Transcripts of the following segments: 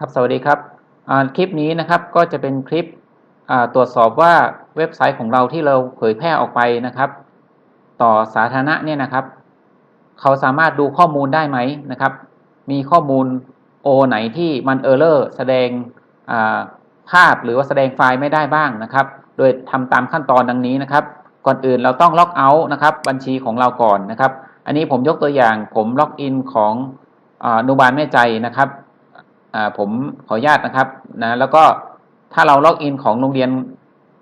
ครับสวัสดีครับคลิปนี้นะครับก็จะเป็นคลิปตรวจสอบว่าเว็บไซต์ของเราที่เราเผยแพร่ออกไปนะครับ ต่อสาธารณะเนี่ยนะครับ เขาสามารถดูข้อมูลได้ไหมนะครับ มีข้อมูลโอไหนที่มันเออร์เลอร์แสดงภาพหรือว่าแสดงไฟล์ไม่ได้บ้างนะครับ โดยทำตามขั้นตอนดังนี้นะครับ ก่อนอื่นเราต้องล็อกเอาท์นะครับ บัญชีของเราก่อนนะครับ อันนี้ผมยกตัวอย่างผมล็อกอินของอนุบาลแม่ใจนะครับ ผมขออนุญาตนะครับนะแล้วก็ถ้าเราล็อกอินของโรงเรียน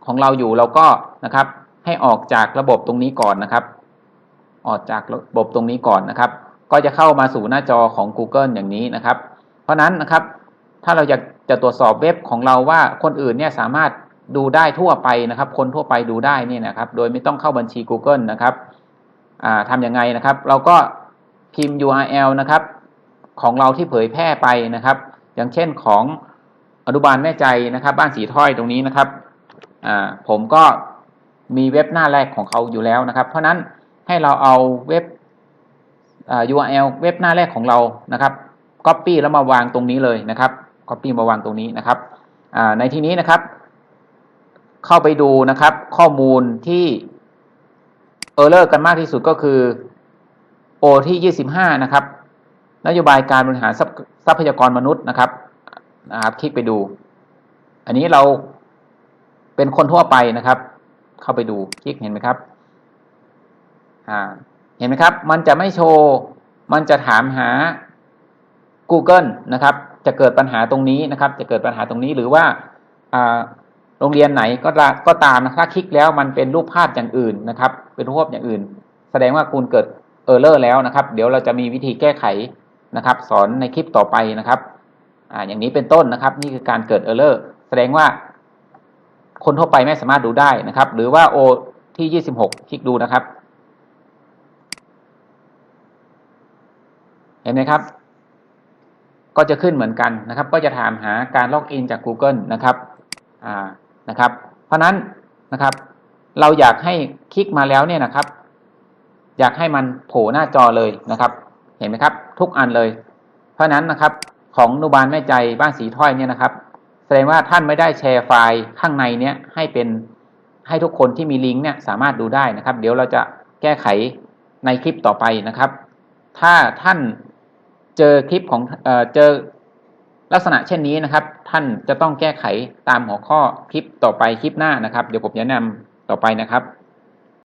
ของเราอยู่เราก็นะครับให้ออกจากระบบตรงนี้ก่อนนะครับ ออกจากระบบตรงนี้ก่อนนะครับ ก็จะเข้ามาสู่หน้าจอของ Google อย่างนี้นะครับ เพราะฉะนั้นนะครับถ้าเราอยากจะตรวจสอบเว็บของเราว่าคนอื่นเนี่ยสามารถดูได้ทั่วไปนะครับ คนทั่วไปดูได้นี่นะครับ โดยไม่ต้องเข้าบัญชี Google นะครับอ่าทำยังไงนะครับ เราก็พิมพ์ URL นะครับ ของเราที่เผยแพร่ไปนะครับ อย่างเช่นของอนุบาลแม่ใจนะครับ บ้านสีถ้อยตรงนี้นะครับผมก็มีเว็บหน้าแรกของเขาอยู่แล้วนะครับ เพราะนั้นให้เราเอาเว็บ URL เว็บหน้าแรกของเรานะครับ Copy แล้วมาวางตรงนี้เลยนะครับ Copy มาวางตรงนี้นะครับในที่นี้นะครับ เข้าไปดูนะครับ ข้อมูลที่เออร์เลอร์กันมากที่สุดก็คือโอที่ 25 นะครับ นโยบายการบริหารทรัพยากรมนุษย์นะครับนะครับ คลิกไปดู อันนี้เราเป็นคนทั่วไปนะครับ เข้าไปดูคลิกเห็นไหมครับอ่าเห็นไหมครับ มันจะไม่โชว์ มันจะถามหา Google นะครับ จะเกิดปัญหาตรงนี้นะครับ จะเกิดปัญหาตรงนี้หรือว่าโรงเรียนไหนก็ก็ตามนะครับคลิกแล้วมันเป็นรูปภาพอย่างอื่นนะครับ เป็นรูปภาพอย่างอื่น แสดงว่าคุณเกิดเออร์เลอร์แล้วนะครับ เดี๋ยวเราจะมีวิธีแก้ไข นะครับ สอนในคลิปต่อไปนะครับอ่าอย่างนี้เป็นต้นนะครับ นี่คือการเกิดเออร์เลอร์แสดงว่า คนทั่วไปไม่สามารถดูได้นะครับ หรือว่าโอที่ยี่สิบหกคลิกดูนะครับ เห็นไหมครับ ก็จะขึ้นเหมือนกันนะครับ ก็จะถามหาการล็อกอินจาก Google นะครับอ่านะครับ เพราะนั้นนะครับ เราอยากให้คลิกมาแล้วเนี่ยนะครับ อยากให้มันโผล่หน้าจอเลยนะครับ เห็นไหมครับ ทุกอันเลย เพราะนั้นนะครับของนุบาลแม่ใจบ้านสีถ้อยเนี่ยนะครับ แสดงว่าท่านไม่ได้แชร์ไฟล์ข้างในเนี้ยให้เป็นให้ทุกคนที่มีลิงก์เนี่ยสามารถดูได้นะครับ เดี๋ยวเราจะแก้ไขในคลิปต่อไปนะครับ ถ้าท่านเจอคลิปของเออเจอลักษณะเช่นนี้นะครับ ท่านจะต้องแก้ไขตามหัวข้อคลิปต่อไปคลิปหน้านะครับ เดี๋ยวผมจะแนะนำต่อไปนะครับ